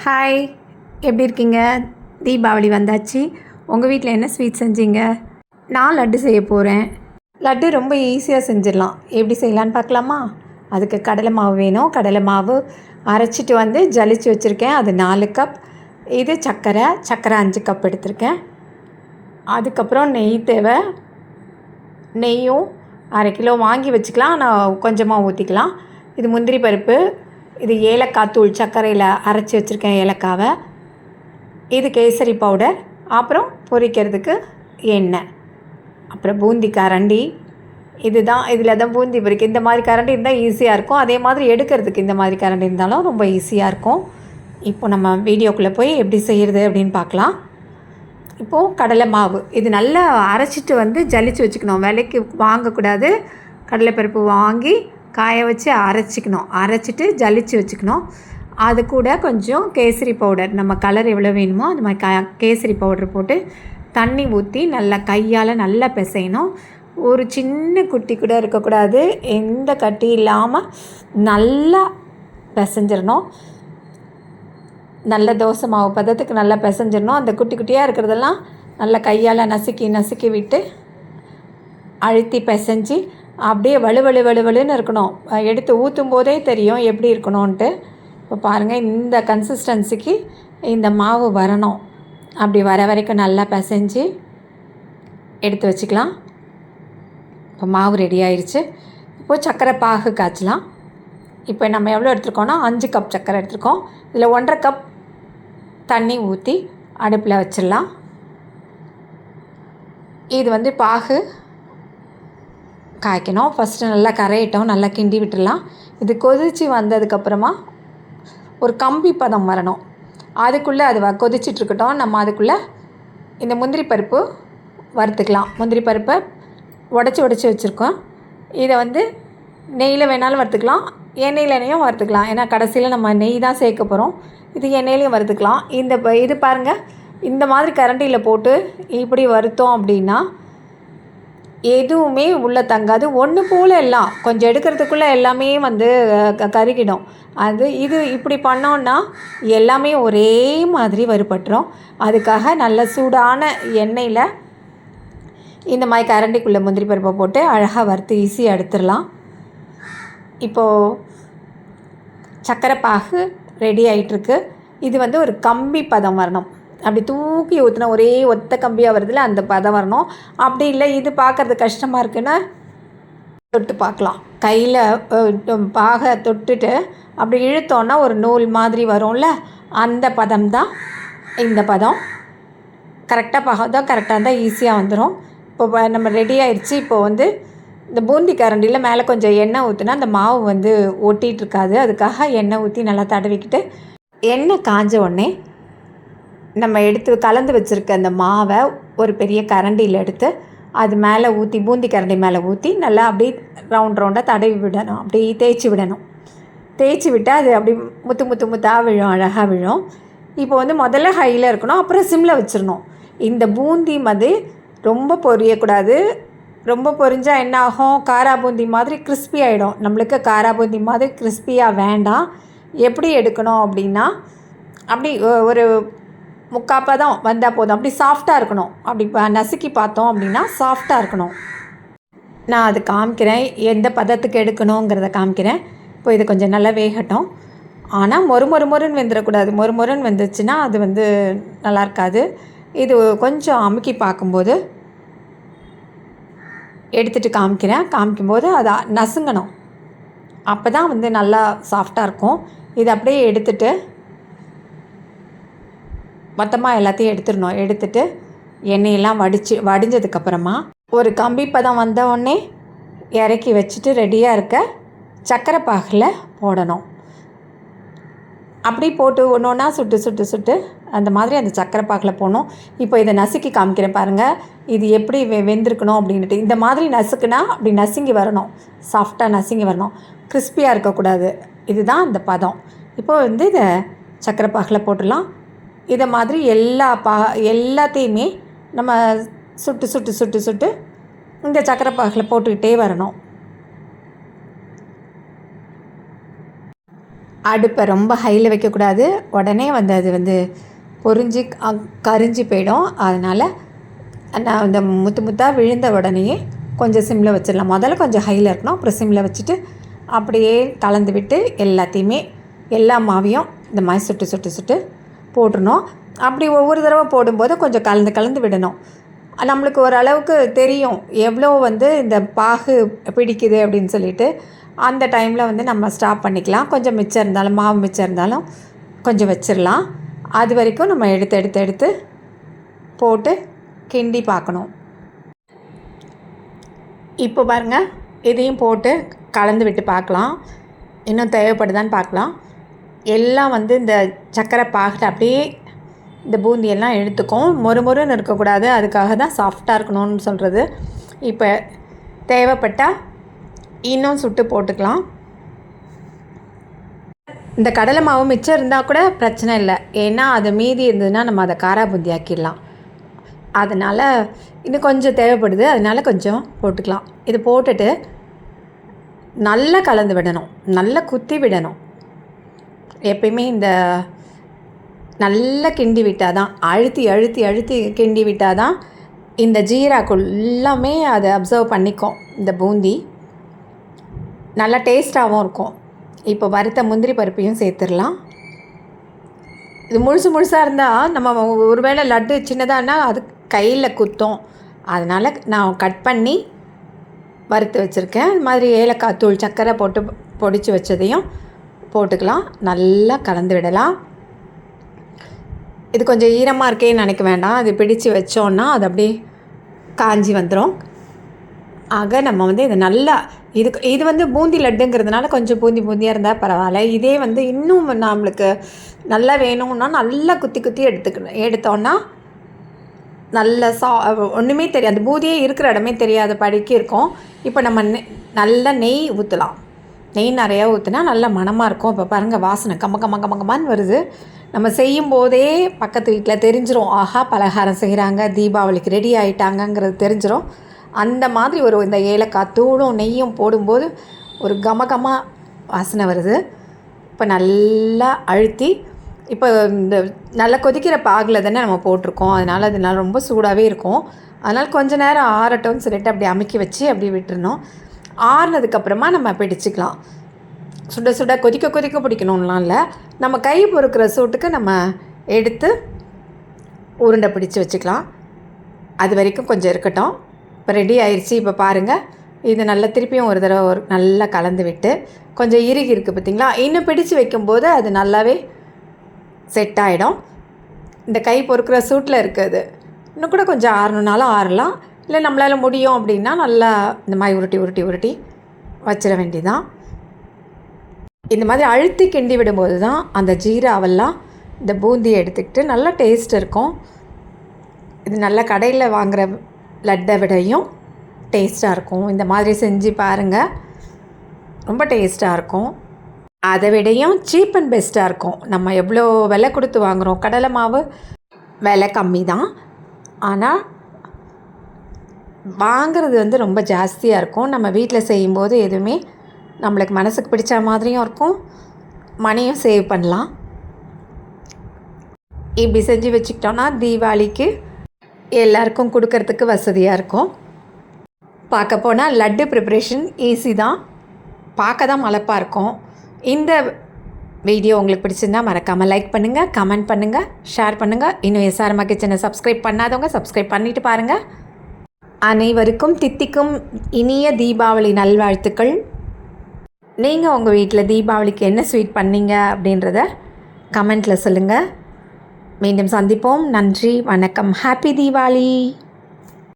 Hi எப்படி இருக்கீங்க? தீபாவளி வந்தாச்சு. உங்கள் வீட்டில் என்ன ஸ்வீட் செஞ்சீங்க? நான் லட்டு செய்ய போகிறேன் லட்டு ரொம்ப ஈஸியாக செஞ்சிடலாம். எப்படி செய்யலான்னு பார்க்கலாமா? அதுக்கு கடலை மாவு வேணும். கடலை மாவு அரைச்சிட்டு வந்து ஜலிச்சு வச்சுருக்கேன். அது நாலு கப் இது சர்க்கரை சர்க்கரை அஞ்சு கப் எடுத்திருக்கேன். அதுக்கப்புறம் நெய் தேவை. நெய்யும் அரை கிலோ வாங்கி வச்சுக்கலாம். நான் கொஞ்சமாக ஊற்றிக்கலாம் இது முந்திரி பருப்பு. இது ஏலக்காய் தூள் சர்க்கரையில் அரைச்சி வச்சுருக்கேன் ஏலக்காவை. இது கேசரி பவுடர் அப்புறம் பொரிக்கிறதுக்கு எண்ணெய். அப்புறம் பூந்தி கரண்டி. இதுதான் இதில் தான் பூந்தி பொரிக்க இந்த மாதிரி கரண்டி இருந்தால் ஈஸியாக இருக்கும். அதே மாதிரி எடுக்கிறதுக்கு இந்த மாதிரி கரண்டி இருந்தாலும் ரொம்ப ஈஸியாக இருக்கும். இப்போ நம்ம வீடியோக்குள்ளே போய் எப்படி செய்கிறது அப்படின்னு பார்க்கலாம். இப்போது கடலை மாவு. இது நல்லா அரைச்சிட்டு வந்து ஜலிச்சு வச்சுக்கணும். விலைக்கு வாங்கக்கூடாது. கடலைப்பருப்பு வாங்கி காய வச்சு அரைச்சிக்கணும். அரைச்சிட்டு ஜலிச்சு வச்சுக்கணும். அது கூட கொஞ்சம் கேசரி பவுடர். நம்ம கலர் எவ்வளோ வேணுமோ அது மாதிரி க கேசரி பவுடர் போட்டு தண்ணி ஊற்றி நல்லா கையால் நல்லா பிசையணும். ஒரு சின்ன குட்டி கூட இருக்கக்கூடாது. எந்த கட்டி இல்லாமல் நல்லா பிசைஞ்சிடணும். நல்ல தோசை மாவு பதத்துக்கு நல்லா பிசைஞ்சிடணும். அந்த குட்டி குட்டியாக இருக்கிறதெல்லாம் நல்லா கையால் நசுக்கி நசுக்கி விட்டு அழுத்தி பிசைஞ்சு அப்படியே வலு வலு வலுவலுன்னு இருக்கணும். எடுத்து ஊற்றும் போதே தெரியும் எப்படி இருக்கணும்ன்ட்டு. இப்போ பாருங்கள் இந்த கன்சிஸ்டன்சிக்கு இந்த மாவு வரணும். அப்படி வர வரைக்கும் நல்லா பிசைஞ்சு எடுத்து வச்சுக்கலாம். இப்போ மாவு ரெடி ஆயிடுச்சு இப்போது சர்க்கரை பாகு காய்ச்சலாம். இப்போ நம்ம எவ்வளோ எடுத்துருக்கோன்னா அஞ்சு கப் சர்க்கரை எடுத்துருக்கோம். இதில் ஒன்றரை கப் தண்ணி ஊற்றி அடுப்பில் வச்சிடலாம். இது வந்து பாகு காய்க்கணும். ஃபஸ்ட்டு நல்லா கரையிட்டோம். நல்லா கிண்டி விட்டுடலாம். இது கொதித்து வந்ததுக்கப்புறமா ஒரு கம்பி பதம் வரணும். அதுக்குள்ளே அது வ கொதிச்சிட்ருக்கட்டும் நம்ம அதுக்குள்ளே இந்த முந்திரி பருப்பு வறுத்துக்கலாம். முந்திரி பருப்பை உடச்சி உடச்சி வச்சுருக்கோம். இதை வந்து நெய்யில் வேணாலும் வறுத்துக்கலாம். எண்ணெயிலையும் வறுத்துக்கலாம். ஏன்னா கடைசியில் நம்ம நெய் தான் சேர்க்க போகிறோம் இது எண்ணெயிலையும் வறுத்துக்கலாம். இந்த இது பாருங்கள் இந்த மாதிரி கரண்டியில் போட்டு இப்படி வறுத்தோம் அப்படின்னா எதுவுமே உள்ளே தங்காது. ஒன்று போல் எல்லாம். கொஞ்சம் எடுக்கிறதுக்குள்ளே எல்லாமே வந்து க கருகிடும். அது இது இப்படி பண்ணோன்னா எல்லாமே ஒரே மாதிரி வறுபட்டுரும். அதுக்காக நல்ல சூடான எண்ணெயில் இந்த மாதிரி கரண்டிக்குள்ளே முந்திரி பருப்பை போட்டு அழகாக வறுத்து ஈஸியாக எடுத்துடலாம். இப்போது சக்கரை பாகு ரெடி ஆகிட்டுருக்கு இது வந்து ஒரு கம்பி பதம் வரணும். அப்படி தூக்கி ஊற்றினா ஒரே ஒத்த கம்பியாக வருதுல அந்த பதம் வரணும். அப்படி இல்லை இது பார்க்கறது கஷ்டமாக இருக்குன்னா தொட்டு பார்க்கலாம். கையில் பாகை தொட்டுட்டு அப்படி இழுத்தோன்னா ஒரு நூல் மாதிரி வரும்ல அந்த பதம் தான் இந்த பதம். கரெக்டாக பாகம் தான் கரெக்டாக இருந்தால் ஈஸியாக வந்துடும் இப்போ நம்ம ரெடி ஆயிடுச்சு இப்போ வந்து இந்த பூந்தி கரண்டியில் மேலே கொஞ்சம் எண்ணெய் ஊற்றினா அந்த மாவு வந்து ஒட்டிகிட்டு இருக்காது. அதுக்காக எண்ணெய் ஊற்றி நல்லா தடவிக்கிட்டு எண்ணெய் காஞ்ச உடனே நம்ம எடுத்து கலந்து வச்சுருக்க அந்த மாவை ஒரு பெரிய கரண்டியில் எடுத்து அது மேலே ஊற்றி பூந்தி கரண்டி மேலே ஊற்றி நல்லா அப்படியே ரவுண்ட் ரவுண்டாக தடவி விடணும். அப்படியே தேய்ச்சி விடணும். தேய்ச்சி விட்டால் அது அப்படி முத்து முத்து முத்தாக விழும் அழகாக விழும். இப்போ வந்து முதல்ல ஹையில் இருக்கணும் அப்புறம் சிம்மில் வச்சிடணும். இந்த பூந்தி மது ரொம்ப பொரியக்கூடாது. ரொம்ப பொரிஞ்சால் என்ன ஆகும்? காரா பூந்தி மாதிரி கிறிஸ்பி ஆகிடும் நம்மளுக்கு காரா பூந்தி மாதிரி கிறிஸ்பியாக வேண்டாம். எப்படி எடுக்கணும் அப்படின்னா அப்படி ஒரு முக்காப்பாக முக்காப்பதம் வந்தால் போதும். அப்படி சாஃப்டாக இருக்கணும். அப்படி நசுக்கி பார்த்தோம் அப்படின்னா சாஃப்டாக இருக்கணும். நான் அது காமிக்கிறேன். எந்த பதத்துக்கு எடுக்கணுங்கிறத காமிக்கிறேன். இப்போ இது கொஞ்சம் நல்லா வேகட்டும். ஆனால் மொறு மொறு மொறுன்னு வெந்துடக்கூடாது மொறு மொறுன்னு வெந்துச்சுன்னா அது வந்து நல்லா இருக்காது. இது கொஞ்சம் அமுக்கி பார்க்கும்போது எடுத்துகிட்டு காமிக்கிறேன். காமிக்கும்போது அதை நசுங்கணும். அப்போ தான் வந்து நல்லா சாஃப்டாக இருக்கும். இது அப்படியே எடுத்துட்டு மொத்தமாக எல்லாத்தையும் எடுத்துடணும். எடுத்துட்டு எண்ணெயெல்லாம் வடிச்சு வடிஞ்சதுக்கப்புறமா ஒரு கம்பி பதம் வந்த உடனே இறக்கி வச்சுட்டு ரெடியாக இருக்க சக்கரை பாகில் போடணும். அப்படி போட்டு ஒன்று ஒன்றா சுட்டு சுட்டு சுட்டு அந்த மாதிரி அந்த சக்கரை பாக்கில் போடணும். இப்போ இதை நசுக்கி காமிக்கிறேன் பாருங்கள் இது எப்படி வெ வெந்திருக்கணும் அப்படின்ட்டு இந்த மாதிரி நசுக்குனா அப்படி நசுங்கி வரணும். சாஃப்டாக நசுங்கி வரணும். கிறிஸ்பியாக இருக்கக்கூடாது. இதுதான் அந்த பதம். இப்போ வந்து இதை சக்கரை பாகில் போட்டுடலாம். இதை மாதிரி எல்லா பா எல்லாத்தையுமே நம்ம சுட்டு சுட்டு சுட்டு சுட்டு இந்த சக்கரை பாகில் போட்டுக்கிட்டே வரணும். அடுப்பை ரொம்ப ஹையில் வைக்கக்கூடாது. உடனே வந்து அது வந்து பொறிஞ்சு கரிஞ்சு போயிடும். அதனால் நான் இந்த முத்து முத்தாக விழுந்த உடனேயே கொஞ்சம் சிம்மில் வச்சிடலாம். முதல்ல கொஞ்சம் ஹையில் இருக்கணும். அப்புறம் சிம்மில் வச்சுட்டு அப்படியே கலந்து விட்டு எல்லாத்தையுமே எல்லா மாவையும் இந்த மாதிரி சுட்டு சுட்டு சுட்டு போட்டுறணும். அப்படி ஒவ்வொரு தடவை போடும்போது கொஞ்சம் கலந்து கலந்து விடணும். நம்மளுக்கு ஓரளவுக்கு தெரியும் எவ்வளோ வந்து இந்த பாகு பிடிக்குது அப்படின்னு சொல்லிட்டு. அந்த டைமில் வந்து நம்ம ஸ்டாப் பண்ணிக்கலாம். கொஞ்சம் மிச்சம் இருந்தாலும் மாவு மிச்சம் இருந்தாலும் கொஞ்சம் வச்சிடலாம் அது வரைக்கும் நம்ம எடுத்து எடுத்து எடுத்து போட்டு கிண்டி பார்க்கணும். இப்போ பாருங்க இதையும் போட்டு கலந்து விட்டு பார்க்கலாம். இன்னும் தேவைப்படுதான்னு பார்க்கலாம். எல்லாம் வந்து இந்த சர்க்கரை பாகில் அப்படியே இந்த பூந்தியெல்லாம் எடுத்துக்கும் மொறு மொறுன்னு இருக்கக்கூடாது. அதுக்காக தான் சாஃப்டாக இருக்கணும்னு சொல்கிறது இப்போ தேவைப்பட்டால் இன்னும் சுட்டு போட்டுக்கலாம். இந்த கடலை மாவு மிச்சம் இருந்தால் கூட பிரச்சனை இல்லை. ஏன்னா அது மீதி இருந்ததுன்னா நம்ம அதை காரா பூந்தி ஆக்கிடலாம் அதனால் இன்னும் கொஞ்சம் தேவைப்படுது. அதனால் கொஞ்சம் போட்டுக்கலாம். இது போட்டுட்டு நல்லா கலந்து விடணும். நல்லா குத்தி விடணும். எப்பயுமே இந்த நல்லா கிண்டி விட்டால் தான் அழுத்தி அழுத்தி அழுத்தி கிண்டி விட்டால் தான் இந்த ஜீராக்குள் எல்லாமே அதை அப்சர்வ் பண்ணிக்கும் இந்த பூந்தி. நல்லா டேஸ்ட்டாகவும் இருக்கும். இப்போ வறுத்த முந்திரி பருப்பையும் சேர்த்துடலாம். இது முழுசு முழுசாக இருந்தால் நம்ம ஒருவேளை லட்டு சின்னதானா அது கையில் குத்தும். அதனால் நான் கட் பண்ணி வறுத்து வச்சுருக்கேன். அது மாதிரி ஏலக்காய் தூள் சர்க்கரை போட்டு பொடிச்சு வச்சதையும் போட்டுக்கலாம். நல்லா கலந்து விடலாம். இது கொஞ்சம் ஈரமாக இருக்கேன்னு நினைக்க வேண்டாம். அது பிடிச்சு வச்சோன்னா அது அப்படியே காஞ்சி வந்துடும் ஆக நம்ம வந்து இதை நல்லா இது இது வந்து பூந்தி லட்டுங்கிறதுனால கொஞ்சம் பூந்தி பூந்தியாக இருந்தால் பரவாயில்ல. இதே வந்து இன்னும் நம்மளுக்கு நல்லா வேணும்னா நல்லா குத்தி குத்தி எடுத்துக்கணும். எடுத்தோன்னா நல்ல சா ஒன்றுமே தெரியாது. பூதியே இருக்கிற இடமே தெரியாத படிக்கு இருக்கும். இப்போ நம்ம நெ நல்ல நெய் ஊற்றலாம் நெய் நிறையா ஊற்றினா நல்லா மணமாக இருக்கும். இப்போ பாருங்கள் வாசனை கம்ம கம்ம கம்ம கம்மான்னு வருது. நம்ம செய்யும் போதே பக்கத்து வீட்டில் தெரிஞ்சிரும். ஆஹா பலகாரம் செய்கிறாங்க தீபாவளிக்கு ரெடி ஆகிட்டாங்கங்கிறது தெரிஞ்சிடும் அந்த மாதிரி ஒரு இந்த ஏலக்காய் தூளும் நெய்யும் போடும்போது ஒரு கம வாசனை வருது. இப்போ நல்லா அழுத்தி இப்போ இந்த நல்லா கொதிக்கிற பாகில் தானே நம்ம போட்டிருக்கோம். அதனால் அது நல்லா ரொம்ப சூடாகவே இருக்கும். அதனால் கொஞ்சம் நேரம் ஆறட்டும்னு சொல்லிட்டு அப்படி அமைக்கி வச்சு அப்படி விட்டுருணும் ஆறுனதுக்கப்புறமா நம்ம பிடிச்சிக்கலாம். சுட சுட கொதிக்க கொதிக்க பிடிக்கணும்லாம் இல்லை நம்ம கை பொறுக்கிற சூட்டுக்கு நம்ம எடுத்து உருண்டை பிடிச்சி வச்சுக்கலாம். அது வரைக்கும் கொஞ்சம் இருக்கட்டும். இப்போ ரெடி ஆயிடுச்சு இப்போ பாருங்கள் இது நல்லா திருப்பியும் ஒரு தடவை ஒரு நல்லா கலந்து விட்டு கொஞ்சம் இறுகி இருக்குது பார்த்தீங்களா இன்னும் பிடிச்சு வைக்கும்போது அது நல்லாவே செட் ஆகிடும் இந்த கை பொறுக்கிற சூட்டில் இருக்குது இன்னும் கூட கொஞ்சம் ஆறணுனாலும் ஆறலாம். இல்லை நம்மளால் முடியும் அப்படின்னா நல்லா இந்த மாதிரி உருட்டி உருட்டி உருட்டி வச்சிட வேண்டிதான் இந்த மாதிரி அழுத்தி கிண்டி விடும்போது தான் அந்த ஜீராவெல்லாம் இந்த பூந்தியை எடுத்துக்கிட்டு நல்லா டேஸ்ட் இருக்கும். இது நல்ல கடையில் வாங்குகிற லட்டை விடையும் டேஸ்ட்டாக இருக்கும். இந்த மாதிரி செஞ்சு பாருங்கள் ரொம்ப டேஸ்ட்டாக இருக்கும். அதை விடையும் சீப் அண்ட் பெஸ்ட்டாக இருக்கும். நம்ம எவ்வளோ விலை கொடுத்து வாங்குகிறோம் கடலை மாவு விலை கம்மி தான் ஆனால் வாங்குறது வந்து ரொம்ப ஜாஸ்தியாக இருக்கும். நம்ம வீட்டில் செய்யும்போது எதுவுமே நம்மளுக்கு மனசுக்கு பிடிச்ச மாதிரியும் இருக்கும். மணியும் சேவ் பண்ணலாம். இப்படி செஞ்சு வச்சுக்கிட்டோன்னா தீபாவளிக்கு எல்லாருக்கும் கொடுக்கறதுக்கு வசதியாக இருக்கும். பார்க்க போனால் லட்டு ப்ரிப்ரேஷன் ஈஸி தான். பார்க்க தான் மலப்பாக இருக்கும். இந்த வீடியோ உங்களுக்கு பிடிச்சிருந்தா மறக்காமல் லைக் பண்ணுங்கள் கமெண்ட் பண்ணுங்கள் ஷேர் பண்ணுங்கள் இன்னும் எஸ்ஆர்மா கிச்சனை சப்ஸ்கிரைப் பண்ணாதவங்க சப்ஸ்கிரைப் பண்ணிவிட்டு பாருங்கள் அனைவருக்கும் தித்திக்கும் இனிய தீபாவளி நல்வாழ்த்துக்கள். நீங்கள் உங்கள் வீட்டில் தீபாவளிக்கு என்ன ஸ்வீட் பண்ணீங்க அப்படின்றத கமெண்ட்டில் சொல்லுங்கள் மீண்டும் சந்திப்போம். நன்றி வணக்கம். ஹாப்பி தீபாவளி!